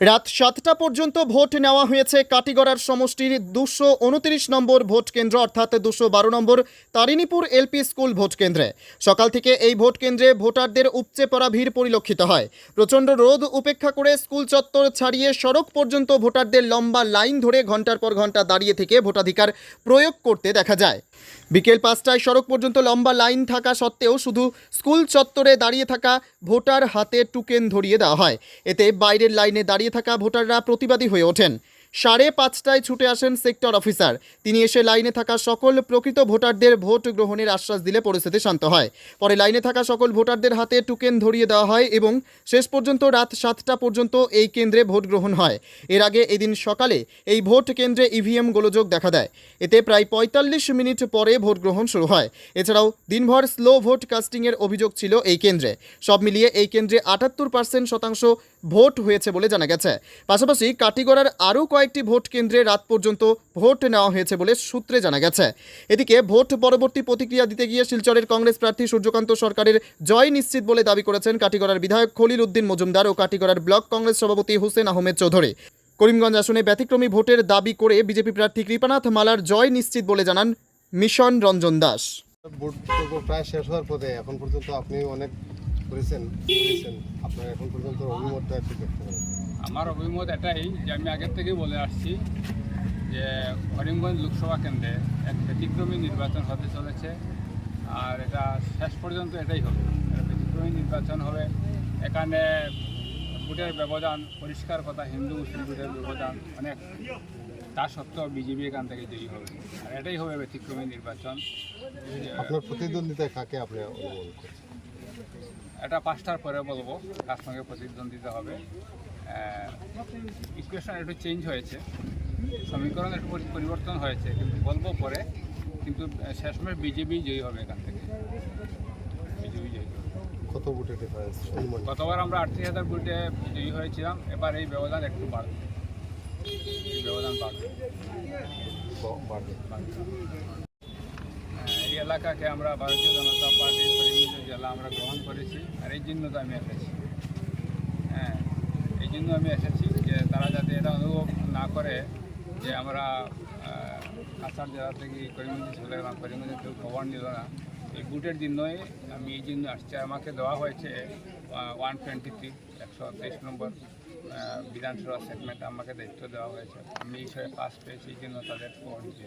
রাত সাতটা পর্যন্ত ভোট নেওয়া হয়েছে। কাটিগড়ার সমষ্টির দুশো উনত্রিশ নম্বর ভোট কেন্দ্র, অর্থাৎ দুশো বারো নম্বর তারিণীপুর এলপি স্কুল ভোট কেন্দ্রে। সকাল থেকে এই ভোট কেন্দ্রে ভোটারদের উপচে পড়া ভিড় পরিলক্ষিত হয়। প্রচণ্ড রোদ উপেক্ষা করে স্কুল চত্বর ছাড়িয়ে সড়ক পর্যন্ত ভোটারদের লম্বা লাইন ধরে ঘণ্টার পর ঘণ্টা দাঁড়িয়ে থেকে ভোটাধিকার প্রয়োগ করতে দেখা যায়। বিকেল পাঁচটায় সড়ক পর্যন্ত লম্বা লাইন থাকা সত্ত্বেও শুধু স্কুল চত্বরে দাঁড়িয়ে থাকা ভোটার হাতে টুকেন ধরিয়ে দেওয়া হয়। এতে বাইরের লাইনে দাঁড়িয়ে থাকা ভোটাররা প্রতিবাদী হয়ে ওঠেন। সাড়ে পাঁচটায় ছুটে আসেন সেক্টর অফিসার। তিনি এসে লাইনে থাকা সকল প্রকৃত ভোটারদের ভোট গ্রহণের আশ্বাস দিলে পরিস্থিতি শান্ত হয়। পরে লাইনে থাকা সকল ভোটারদের হাতে টুকেন ধরিয়ে দেওয়া হয় এবং শেষ পর্যন্ত রাত সাতটা পর্যন্ত এই কেন্দ্রে ভোট গ্রহণ হয়। এর আগে এদিন সকালে এই ভোট কেন্দ্রে ইভিএম গোলযোগ দেখা দেয়। এতে প্রায় পঁয়তাল্লিশ মিনিট পরে ভোট গ্রহণ শুরু হয়। এছাড়াও দিনভর স্লো ভোট কাস্টিংয়ের অভিযোগ ছিল এই কেন্দ্রে। সব মিলিয়ে এই কেন্দ্রে আটাত্তর পার্সেন্ট শতাংশ ভোট হয়েছে বলে জানা গেছে। পাশাপাশি কাটিগড়ার আরও কয়েকটি ভোট কেন্দ্রে রাত পর্যন্ত ভোট নেওয়া হয়েছে বলে সূত্রে জানা গেছে। এদিকে ভোট পরবর্তী প্রতিক্রিয়া দিতে গিয়ে শিলচরের কংগ্রেস প্রার্থী সূর্যকান্ত সরকারের জয় নিশ্চিত বলে দাবি করেছেন কাটিগড়ার বিধায়ক খলিল উদ্দিন মজুমদার ও কাটিগড়ার ব্লক কংগ্রেস সভাপতি হুসেন আহমেদ চৌধুরী। করিমগঞ্জ আসনে ব্যতিক্রমী ভোটের দাবি করে বিজেপি প্রার্থী কৃপানাথ মালার জয় নিশ্চিত বলে জানান মিশন রঞ্জন দাস। ভোট প্রায় শেষ হওয়ার পথে এখন পর্যন্ত আপনি অনেক করেছেন করেছেন। আপনার এখন পর্যন্ত অভিমতটা একটু ব্যক্ত করেন আমার অভিমত এটাই যে আমি আগের থেকেই বলে আসছি যে করিমগঞ্জ লোকসভা কেন্দ্রে এক ব্যতিক্রমী নির্বাচন হতে চলেছে আর এটা শেষ পর্যন্ত এটাই হবে। ব্যতিক্রমী নির্বাচন হবে। এখানে ভোটের ব্যবধান পরিষ্কার কথা হিন্দু মুসলিম ভোটের ব্যবধান অনেক। তা সত্ত্বেও বিজেপি এখান থেকে জয়ী হবে। আর এটাই হবে ব্যতিক্রমী নির্বাচন। আপনার প্রতিদ্বন্দ্বিতায় কাকে আপনি এটা পাঁচটার পরে বলব কার সঙ্গে প্রতিদ্বন্দ্বিতা হবে। ইকুয়েশন একটু চেঞ্জ হয়েছে। সমীকরণ একটু পরিবর্তন হয়েছে কিন্তু বলব পরে কিন্তু শেষমেশ বিজেপি জয়ী হবে এখান থেকে। বিজেপি জয়ী কত ভোটের ডিফারেন্স গতবার আমরা আটত্রিশ হাজার ভোটে জয়ী হয়েছিলাম এবার এই ব্যবধান একটু বাড়বে। এই ব্যবধান বাড়বে। বাড়বে। এই এলাকাকে আমরা ভারতীয় জনতা পার্টির জেলা আমরা এই জন্য তো আমি এসেছি। হ্যাঁ এই জন্য আমি এসেছি যে তারা যাতে এটা অনুভব না করে যে আমরা কাছাড় জেলা থেকে করিমগঞ্জে চলে গেলাম করিমগঞ্জে কেউ খবর নিল না। এই বুটের জন্যই আমি এই জন্য আসছি। আমাকে দেওয়া হয়েছে ওয়ান টোয়েন্টি থ্রি একশো তেইশ নম্বর বিধানসভা সেগমেন্ট আমাকে দায়িত্ব দেওয়া হয়েছে। আমি এই হিসাবে পাস পেয়েছি, এই জন্য তাদের খবর নিতে